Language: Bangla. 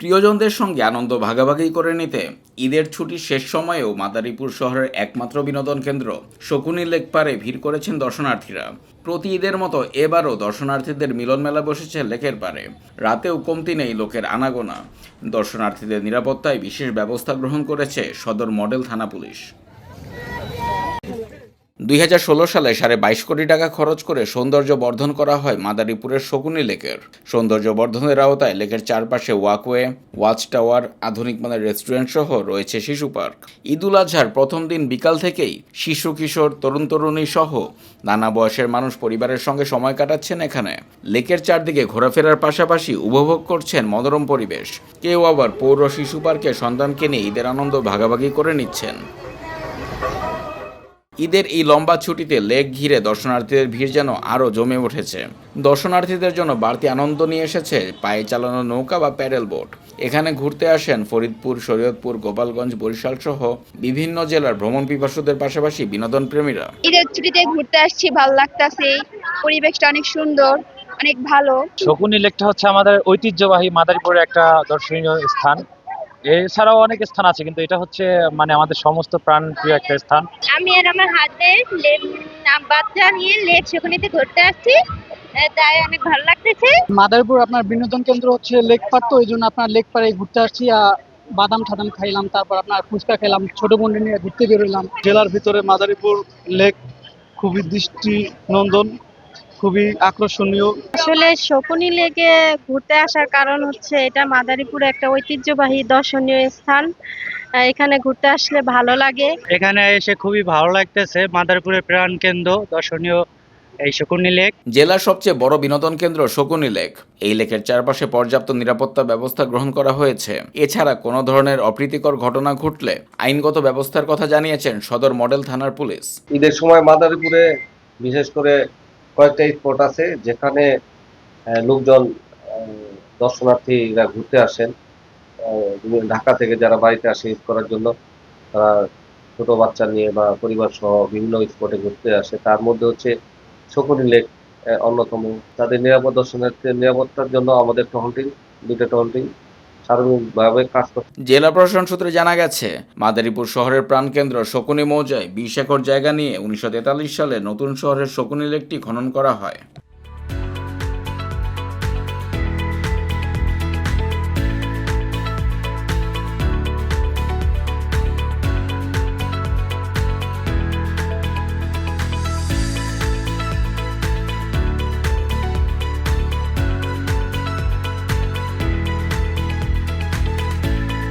প্রিয়জনদের সঙ্গে আনন্দ ভাগাভাগি করে নিতে। ঈদের ছুটির শেষ সময়েও মাদারীপুর শহরের একমাত্র বিনোদন কেন্দ্র শকুনি লেক পারে ভিড় করেছেন দর্শনার্থীরা। প্রতি ঈদের মতো এবারও দর্শনার্থীদের মিলন মেলা বসেছে লেকের পারে রাতেও কমতি নেই লোকের আনাগোনা। দর্শনার্থীদের নিরাপত্তায় বিশেষ ব্যবস্থা গ্রহণ করেছে সদর মডেল থানা পুলিশ। দুই হাজার ষোলো সালে সাড়ে বাইশ কোটি টাকা খরচ করে সৌন্দর্য বর্ধন করা হয় মাদারীপুরের শকুনি লেকের। সৌন্দর্য বর্ধনের আওতায় লেকের চারপাশে ওয়াকওয়ে ওয়াচ টাওয়ার আধুনিক মানের রেস্টুরেন্ট সহ রয়েছে শিশু পার্ক। ঈদুল আজহার প্রথম দিন বিকাল থেকেই শিশু, কিশোর, তরুণ, তরুণী সহ নানা বয়সের মানুষ পরিবারের সঙ্গে সময় কাটাচ্ছেন এখানে। লেকের চারদিকে ঘোরাফেরার পাশাপাশি উপভোগ করছেন মনোরম পরিবেশ। কেউ আবার পৌর শিশু পার্কে সন্তানকে নিয়ে ঈদের আনন্দ ভাগাভাগি করে নিচ্ছেন। ঈদের এই লম্বা ছুটিতে লেক ঘিরে দর্শনার্থীদের ভিড় যেন আরও জমে উঠেছে। দর্শনার্থীদের জন্য বাড়তি আনন্দ নিয়ে এসেছে পায়ে চালানো নৌকা বা প্যাডেল বোট। এখানে ঘুরতে আসেন ফরিদপুর শরীয়তপুর গোপালগঞ্জ বরিশাল সহ বিভিন্ন জেলার ভ্রমণ পিপাসুদের পাশাপাশি বিনোদন প্রেমীরা। ঈদের ছুটিতে ঘুরতে আসছি ভালো লাগতাছে পরিবেশটা অনেক সুন্দর অনেক ভালো। শকুনি লেকটা হচ্ছে আমাদের ঐতিহ্যবাহী মাদারীপুরের একটা দর্শনীয় স্থান। এছাড়াও অনেক স্থান আছে কিন্তু এটা হচ্ছে মানে আমাদের সমস্ত প্রাণ প্রিয় একটা স্থান। আমি আর আমার হাজবেন্ড বাচ্চা নিয়ে লেক সেখানেতে ঘুরতে আসছি তাই অনেক ভালো লাগতেছে। মাদারীপুর আপনার বিনোদন কেন্দ্র হচ্ছে লেক পার তো ওই জন্য আপনার লেক পারে ঘুরতে আসছি বাদাম ঠাদাম খাইলাম তারপর আপনার ফুচকা খেলাম ছোট বোনদের নিয়ে ঘুরতে বেরোলাম। জেলার ভিতরে মাদারীপুর লেক খুবই দৃষ্টি নন্দন খুবই আকর্ষণীয়। আসলে শকুনি লেকে ঘুরতে আসার কারণ হচ্ছে এটা মাদারীপুরে একটা ঐতিহ্যবাহী দর্শনীয় স্থান। এখানে ঘুরতে আসলে ভালো লাগে। এখানে এসে খুবই ভালো লাগতেছে। মাদারীপুরের প্রাণ কেন্দ্র দর্শনীয় এই শকুনি লেক। জেলার সবচেয়ে বড় বিনোদন কেন্দ্র শকুনি লেক। এই লেকের চারপাশে পর্যাপ্ত নিরাপত্তা ব্যবস্থা গ্রহণ করা হয়েছে। এছাড়া কোনো ধরনের অপ্রীতিকর ঘটনা ঘটলে আইনগত ব্যবস্থার কথা জানিয়েছেন সদর মডেল থানার পুলিশ। ঈদের সময় মাদারীপুরে বিশেষ করে কয়েকটা স্পট আছে যেখানে লোকজন দর্শনার্থীরা ঘুরতে আসেন ঢাকা থেকে যারা বাড়িতে আসে ঈদ করার জন্য, তারা ছোট বাচ্চা নিয়ে বা পরিবার সহ বিভিন্ন স্পটে ঘুরতে আসে। তার মধ্যে হচ্ছে শকুনি লেক অন্যতম। তাদের নিরাপদ দর্শনার্থীদের নিরাপত্তার জন্য আমাদের টহল টিম, দুইটা টহল টিম সার্বিকভাবে কাজ করছে। জেলা প্রশাসন সূত্রে জানা গেছে, মাদারীপুর শহরের প্রাণকেন্দ্র শকুনি মৌজায় বিশ একর জায়গা নিয়ে উনিশশো তেতাল্লিশ সালে নতুন শহরের শকুনি লেকটি খনন করা হয়।